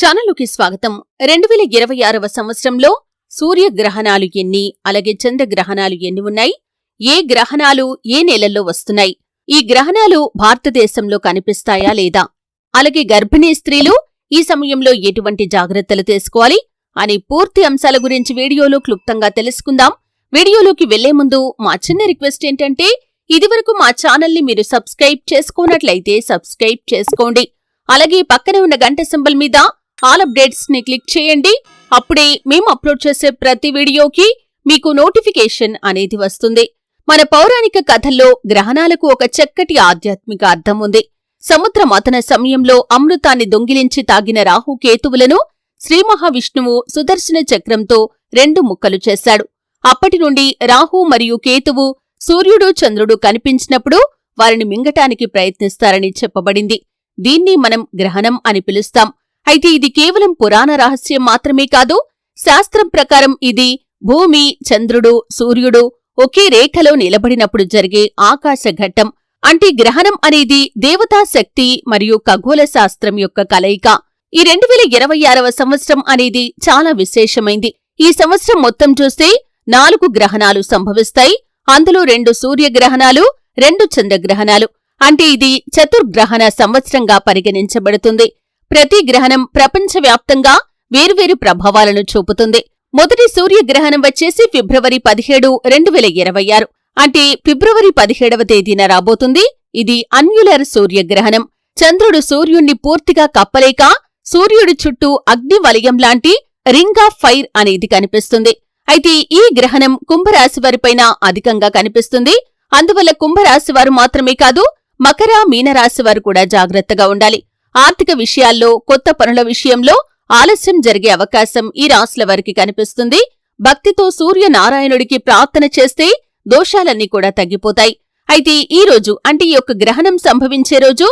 ఛానలుకి స్వాగతం. రెండు వేల ఇరవై ఆరవ సంవత్సరంలో సూర్యగ్రహణాలు ఎన్ని అలాగే చంద్రగ్రహణాలు ఎన్ని ఉన్నాయి? ఏ గ్రహణాలు ఏ నెలల్లో వస్తున్నాయి? ఈ గ్రహణాలు భారతదేశంలో కనిపిస్తాయా లేదా? అలాగే గర్భిణీ స్త్రీలు ఈ సమయంలో ఎటువంటి జాగ్రత్తలు తీసుకోవాలి? అనే పూర్తి అంశాల గురించి వీడియోలో క్లుప్తంగా తెలుసుకుందాం. వీడియోలోకి వెళ్ళే ముందు మా చిన్న రిక్వెస్ట్ ఏంటంటే ఇదివరకు మా ఛానల్ని మీరు సబ్స్క్రైబ్ చేసుకోనట్లయితే సబ్స్క్రైబ్ చేసుకోండి. అలాగే పక్కనే ఉన్న గంట సింబల్ మీద ఆల్ అప్డేట్స్ని క్లిక్ చేయండి. అప్పుడే మేము అప్లోడ్ చేసే ప్రతి వీడియోకి మీకు నోటిఫికేషన్ అనేది వస్తుంది. మన పౌరాణిక కథల్లో గ్రహణాలకు ఒక చక్కటి ఆధ్యాత్మిక అర్థం ఉంది. సముద్ర మతన సమయంలో అమృతాన్ని దొంగిలించి తాగిన రాహుకేతువులను శ్రీ మహావిష్ణువు సుదర్శన చక్రంతో రెండు ముక్కలు చేశాడు. అప్పటి నుండి రాహు మరియు కేతువు సూర్యుడు చంద్రుడు కనిపించినప్పుడు వారిని మింగటానికి ప్రయత్నిస్తారని చెప్పబడింది. దీన్ని మనం గ్రహణం అని పిలుస్తాం. అయితే ఇది కేవలం పురాణ రహస్యం మాత్రమే కాదు శాస్త్రం ప్రకారం ఇది భూమి చంద్రుడు సూర్యుడు ఒకే రేఖలో నిలబడినప్పుడు జరిగే ఆకాశ ఘట్టం. అంటే గ్రహణం అనేది దేవతా శక్తి మరియు ఖగోళ శాస్త్రం యొక్క కలయిక. ఈ రెండు వేల ఇరవై ఆరవ సంవత్సరం అనేది చాలా విశేషమైంది. ఈ సంవత్సరం మొత్తం చూస్తే నాలుగు గ్రహణాలు సంభవిస్తాయి. అందులో రెండు సూర్యగ్రహణాలు రెండు చంద్రగ్రహణాలు. అంటే ఇది చతుర్గ్రహణ సంవత్సరంగా పరిగణించబడుతుంది. ప్రతి గ్రహణం ప్రపంచవ్యాప్తంగా వేర్వేరు ప్రభావాలను చూపుతుంది. మొదటి సూర్యగ్రహణం వచ్చేసి ఫిబ్రవరి పదిహేడు రెండు వేల ఇరవై ఆరు. అంటే ఫిబ్రవరి పదిహేడవ తేదీన రాబోతుంది. ఇది అన్యులర్ సూర్యగ్రహణం. చంద్రుడు సూర్యుణ్ణి పూర్తిగా కప్పలేక సూర్యుడి చుట్టూ అగ్ని వలయం లాంటి రింగ్ ఆఫ్ ఫైర్ అనేది కనిపిస్తుంది. అయితే ఈ గ్రహణం కుంభరాశి వారిపైన అధికంగా కనిపిస్తుంది. అందువల్ల కుంభరాశి వారు మాత్రమే కాదు మకర మీనరాశి వారు కూడా జాగ్రత్తగా ఉండాలి. ఆర్థిక విషయాల్లో కొత్త పనుల విషయంలో ఆలస్యం జరిగే అవకాశం ఈ రాశుల వారికి కనిపిస్తుంది. భక్తితో సూర్యనారాయణుడికి ప్రార్థన చేస్తే దోషాలన్నీ కూడా తగ్గిపోతాయి. అయితే ఈ రోజు అంటే ఈ యొక్క గ్రహణం సంభవించే రోజు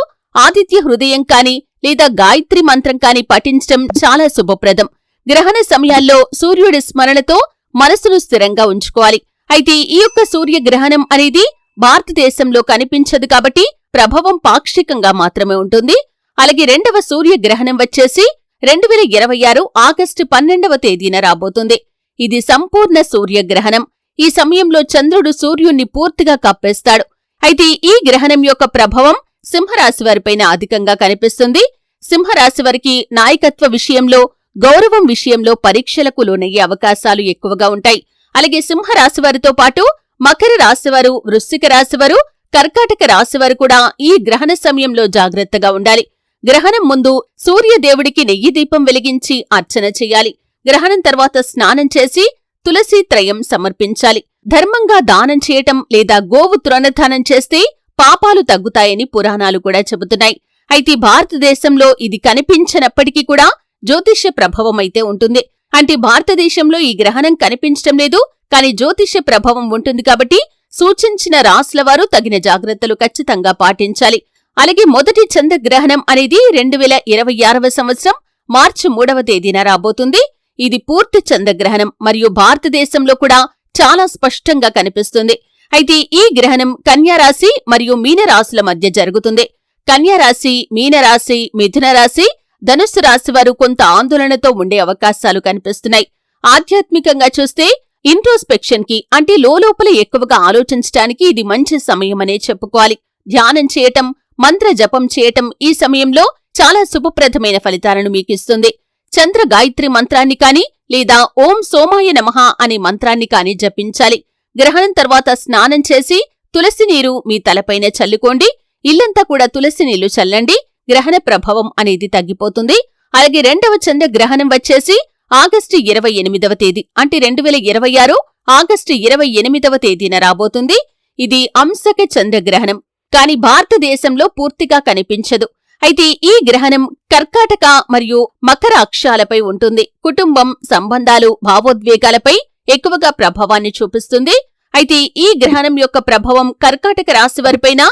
ఆదిత్య హృదయం కాని లేదా గాయత్రి మంత్రం కాని పఠించడం చాలా శుభప్రదం. గ్రహణ సమయాల్లో సూర్యుడి స్మరణతో మనసును స్థిరంగా ఉంచుకోవాలి. అయితే ఈ యొక్క సూర్యగ్రహణం అనేది భారతదేశంలో కనిపించదు కాబట్టి ప్రభావం పాక్షికంగా మాత్రమే ఉంటుంది. అలాగే రెండవ సూర్యగ్రహణం వచ్చేసి రెండు వేల ఇరవై ఆరు ఆగస్టు పన్నెండవ తేదీన రాబోతుంది. ఇది సంపూర్ణ సూర్యగ్రహణం. ఈ సమయంలో చంద్రుడు సూర్యుణ్ణి పూర్తిగా కప్పేస్తాడు. అయితే ఈ గ్రహణం యొక్క ప్రభావం సింహరాశి వారిపైన అధికంగా కనిపిస్తుంది. సింహరాశి వారికి నాయకత్వ విషయంలో గౌరవం విషయంలో పరీక్షలకు లోనయ్యే అవకాశాలు ఎక్కువగా ఉంటాయి. అలాగే సింహరాశి వారితో పాటు మకర రాశివారు వృశ్చిక రాశివారు కర్కాటక రాశివారు కూడా ఈ గ్రహణ సమయంలో జాగ్రత్తగా ఉండాలి. గ్రహణం ముందు సూర్యదేవుడికి నెయ్యి దీపం వెలిగించి అర్చన చెయ్యాలి గ్రహణం తర్వాత స్నానం చేసి తులసి త్రయం సమర్పించాలి. ధర్మంగా దానం చేయటం లేదా గోవు తృణధానం చేస్తే పాపాలు తగ్గుతాయని పురాణాలు కూడా చెబుతున్నాయి. అయితే భారతదేశంలో ఇది కనిపించనప్పటికీ కూడా జ్యోతిష్య ప్రభావం అయితే ఉంటుంది. అంటే భారతదేశంలో ఈ గ్రహణం కనిపించటం లేదు కాని జ్యోతిష్య ప్రభావం ఉంటుంది కాబట్టి సూచించిన రాసుల వారు తగిన జాగ్రత్తలు ఖచ్చితంగా పాటించాలి. అలాగే మొదటి చంద్రగ్రహణం అనేది రెండు వేల ఇరవై ఆరవ సంవత్సరం మార్చి మూడవ తేదీన రాబోతుంది. ఇది పూర్తి చంద్రగ్రహణం మరియు భారతదేశంలో కూడా చాలా స్పష్టంగా కనిపిస్తుంది. అయితే ఈ గ్రహణం కన్యారాశి మరియు మీనరాశుల మధ్య జరుగుతుంది. కన్యారాశి మీనరాశి మిథున రాశి ధనుస్సు రాశి వారు కొంత ఆందోళనతో ఉండే అవకాశాలు కనిపిస్తున్నాయి. ఆధ్యాత్మికంగా చూస్తే ఇంట్రోస్పెక్షన్కి అంటే లోపల ఎక్కువగా ఆలోచించటానికి ఇది మంచి సమయమనే చెప్పుకోవాలి. ధ్యానం చేయటం మంత్ర జపం చేయటం ఈ సమయంలో చాలా శుభప్రదమైన ఫలితాలను మీకిస్తుంది. చంద్ర గాయత్రి మంత్రాన్ని కాని లేదా ఓం సోమాయ నమః అనే మంత్రాన్ని కాని జపించాలి. గ్రహణం తర్వాత స్నానం చేసి తులసి నీరు మీ తలపైన చల్లుకోండి. ఇల్లంతా కూడా తులసి నీళ్ళు చల్లండి. గ్రహణ ప్రభావం అనేది తగ్గిపోతుంది. అలాగే రెండవ చంద్ర గ్రహణం వచ్చేసి ఆగస్టు ఇరవై ఎనిమిదవ తేదీ అంటే రెండు వేల ఇరవై ఆరు ఆగస్టు ఇరవై ఎనిమిదవ తేదీన రాబోతుంది. ఇది అంశక చంద్రగ్రహణం కాని భారతదేశంలో పూర్తిగా కనిపించదు. అయితే ఈ గ్రహణం కర్కాటక మరియు మకర అక్షాలపై ఉంటుంది. కుటుంబం సంబంధాలు భావోద్వేగాలపై ఎక్కువగా ప్రభావాన్ని చూపిస్తుంది. అయితే ఈ గ్రహణం యొక్క ప్రభావం కర్కాటక రాశి వారిపైన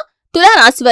రాశి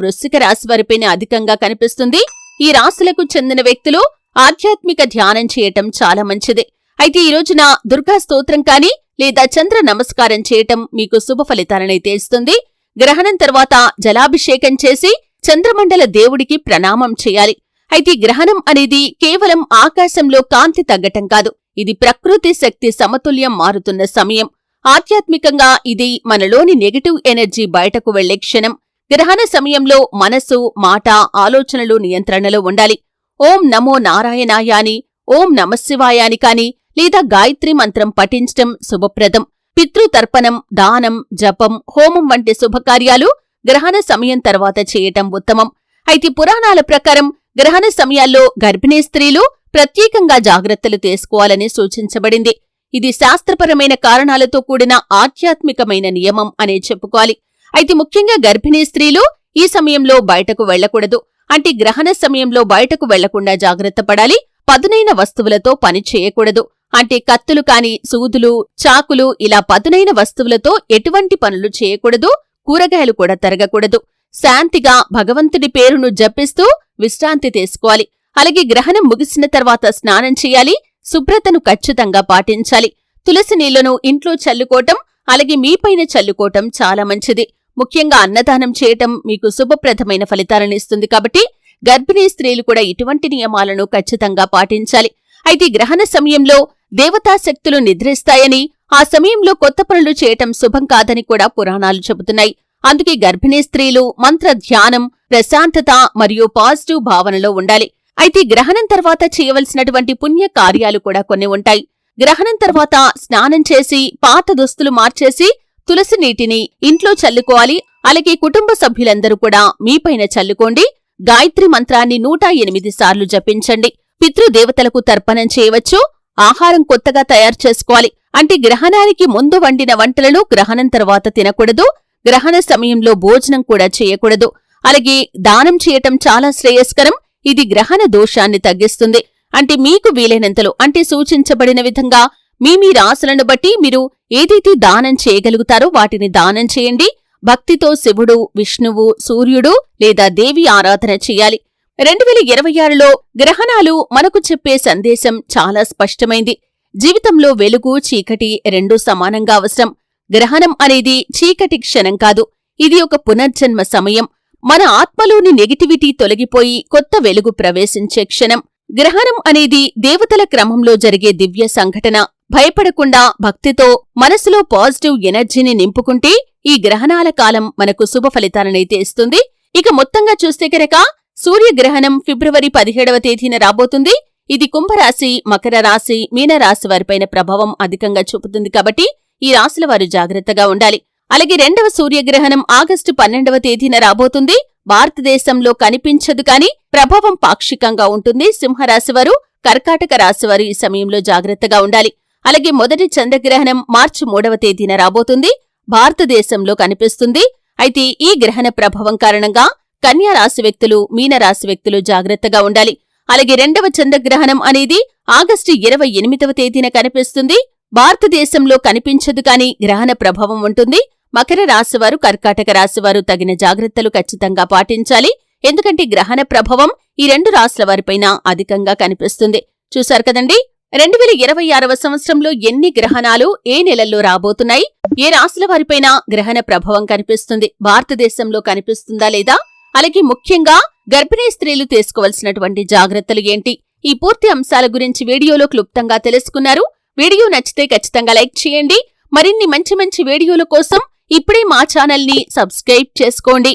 వృశ్చిక రాశివారిపైన అధికంగా కనిపిస్తుంది. ఈ రాశులకు చెందిన వ్యక్తులు ఆధ్యాత్మిక ధ్యానం చేయటం చాలా మంచిది. అయితే ఈ రోజున దుర్గా స్తోత్రం కాని లేదా చంద్ర నమస్కారం చేయటం మీకు శుభ ఫలితాలనైతే ఇస్తుంది. గ్రహణం తర్వాత జలాభిషేకం చేసి చంద్రమండల దేవుడికి ప్రణామం చేయాలి. అయితే గ్రహణం అనేది కేవలం ఆకాశంలో కాంతి తగ్గటం కాదు. ఇది ప్రకృతి శక్తి సమతుల్యం మారుతున్న సమయం. ఆధ్యాత్మికంగా ఇది మనలోని నెగటివ్ ఎనర్జీ బయటకు వెళ్ళే క్షణం. గ్రహణ సమయంలో మనసు మాట ఆలోచనలు నియంత్రణలో ఉండాలి. ఓం నమో నారాయణాయాని ఓం నమశివాయాని కాని లేదా గాయత్రి మంత్రం పఠించటం శుభప్రదం. పితృతర్పణం దానం జపం హోమం వంటి శుభకార్యాలు గ్రహణ సమయం తర్వాత చేయటం ఉత్తమం. అయితే పురాణాల ప్రకారం గ్రహణ సమయాల్లో గర్భిణీ స్త్రీలు ప్రత్యేకంగా జాగ్రత్తలు తీసుకోవాలని సూచించబడింది. ఇది శాస్త్రపరమైన కారణాలతో కూడిన ఆధ్యాత్మికమైన నియమం అనే చెప్పుకోవాలి. అయితే ముఖ్యంగా గర్భిణీ స్త్రీలు ఈ సమయంలో బయటకు వెళ్ళకూడదు అంటే గ్రహణ సమయంలో బయటకు వెళ్ళకుండా జాగ్రత్త పడాలి. పదునైన వస్తువులతో పని చేయకూడదు. అంటే కత్తులు కాని సూదులు చాకులు ఇలా పదునైన వస్తువులతో ఎటువంటి పనులు చేయకూడదు. కూరగాయలు కూడా తరగకూడదు. శాంతిగా భగవంతుడి పేరును జపిస్తూ విశ్రాంతి తీసుకోవాలి. అలాగే గ్రహణం ముగిసిన తర్వాత స్నానం చేయాలి. శుభ్రతను ఖచ్చితంగా పాటించాలి. తులసి నీళ్ళను ఇంట్లో చల్లుకోవటం అలాగే మీపైన చల్లుకోవటం చాలా మంచిది. ముఖ్యంగా అన్నదానం చేయటం మీకు శుభప్రదమైన ఫలితాలను ఇస్తుంది కాబట్టి గర్భిణీ స్త్రీలు కూడా ఇటువంటి నియమాలను ఖచ్చితంగా పాటించాలి. అయితే గ్రహణ సమయంలో దేవతాశక్తులు నిద్రిస్తాయని ఆ సమయంలో కొత్త పనులు చేయటం శుభం కాదని కూడా పురాణాలు చెబుతున్నాయి. అందుకే గర్భిణీ స్త్రీలు మంత్ర ధ్యానం ప్రశాంతత మరియు పాజిటివ్ భావనలో ఉండాలి. అయితే గ్రహణం తర్వాత చేయవలసినటువంటి పుణ్య కార్యాలు కూడా కొన్ని ఉంటాయి. గ్రహణం తర్వాత స్నానం చేసి పాత దుస్తులు మార్చేసి తులసి నీటిని ఇంట్లో చల్లుకోవాలి. అలాగే కుటుంబ సభ్యులందరూ కూడా మీపైన చల్లుకోండి. గాయత్రి మంత్రాన్ని నూట ఎనిమిది సార్లు జపించండి. పితృదేవతలకు తర్పణం చేయవచ్చు. ఆహారం కొత్తగా తయారు చేసుకోవాలి. అంటే గ్రహణానికి ముందు వండిన వంటలను గ్రహణం తర్వాత తినకూడదు. గ్రహణ సమయంలో భోజనం కూడా చేయకూడదు. అలాగే దానం చేయటం చాలా శ్రేయస్కరం. ఇది గ్రహణ దోషాన్ని తగ్గిస్తుంది. అంటే మీకు వీలైనంతలో అంటే సూచించబడిన విధంగా మీ మీ రాశులను బట్టి మీరు ఏదైతే దానం చేయగలుగుతారో వాటిని దానం చేయండి. భక్తితో శివుడు విష్ణువు సూర్యుడు లేదా దేవి ఆరాధన చేయాలి. రెండు వేల ఇరవై ఆరులో గ్రహణాలు మనకు చెప్పే సందేశం చాలా స్పష్టమైంది. జీవితంలో వెలుగు చీకటి రెండూ సమానంగా అవసరం. గ్రహణం అనేది చీకటి క్షణం కాదు. ఇది ఒక పునర్జన్మ సమయం. మన ఆత్మలోని నెగిటివిటీ తొలగిపోయి కొత్త వెలుగు ప్రవేశించే క్షణం. గ్రహణం అనేది దేవతల క్రమంలో జరిగే దివ్య సంఘటన. భయపడకుండా భక్తితో మనసులో పాజిటివ్ ఎనర్జీని నింపుకుంటే ఈ గ్రహణాల కాలం మనకు శుభ ఫలితాలనైతే ఇస్తుంది. ఇక మొత్తంగా చూస్తే కనుక సూర్యగ్రహణం ఫిబ్రవరి పదిహేడవ తేదీన రాబోతుంది. ఇది కుంభరాశి మకర రాశి మీనరాశి వారిపైన ప్రభావం అధికంగా చూపుతుంది కాబట్టి ఈ రాశుల వారు జాగ్రత్తగా ఉండాలి. అలాగే రెండవ సూర్యగ్రహణం ఆగస్టు పన్నెండవ తేదీన రాబోతుంది. భారతదేశంలో కనిపించదు కాని ప్రభావం పాక్షికంగా ఉంటుంది. సింహరాశివారు కర్కాటక రాశివారు ఈ సమయంలో జాగ్రత్తగా ఉండాలి. అలాగే మొదటి చంద్రగ్రహణం మార్చి మూడవ తేదీన రాబోతుంది. భారతదేశంలో కనిపిస్తుంది. అయితే ఈ గ్రహణ ప్రభావం కారణంగా కన్యా రాశి వ్యక్తులు మీనరాశి వ్యక్తులు జాగ్రత్తగా ఉండాలి. అలాగే రెండవ చంద్రగ్రహణం అనేది ఆగస్టు ఇరవై ఎనిమిదవ తేదీన కనిపిస్తుంది. భారతదేశంలో కనిపించదు కాని గ్రహణ ప్రభావం ఉంటుంది. మకర రాశివారు కర్కాటక రాశివారు తగిన జాగ్రత్తలు ఖచ్చితంగా పాటించాలి. ఎందుకంటే గ్రహణ ప్రభావం ఈ రెండు రాశుల వారిపైన అధికంగా కనిపిస్తుంది. చూశారు కదండి? రెండు వేల ఇరవై ఆరవ సంవత్సరంలో ఎన్ని గ్రహణాలు ఏ నెలల్లో రాబోతున్నాయి? ఏ రాశుల వారిపైన గ్రహణ ప్రభావం కనిపిస్తుంది? భారతదేశంలో కనిపిస్తుందా లేదా? అలాగే ముఖ్యంగా గర్భిణీ స్త్రీలు తీసుకోవలసినటువంటి జాగ్రత్తలు ఏంటి? ఈ పూర్తి అంశాల గురించి వీడియోలో క్లుప్తంగా తెలుసుకున్నారు. వీడియో నచ్చితే ఖచ్చితంగా లైక్ చేయండి. మరిన్ని మంచి మంచి వీడియోల కోసం ఇప్పుడే మా ఛానల్ని సబ్స్క్రైబ్ చేసుకోండి.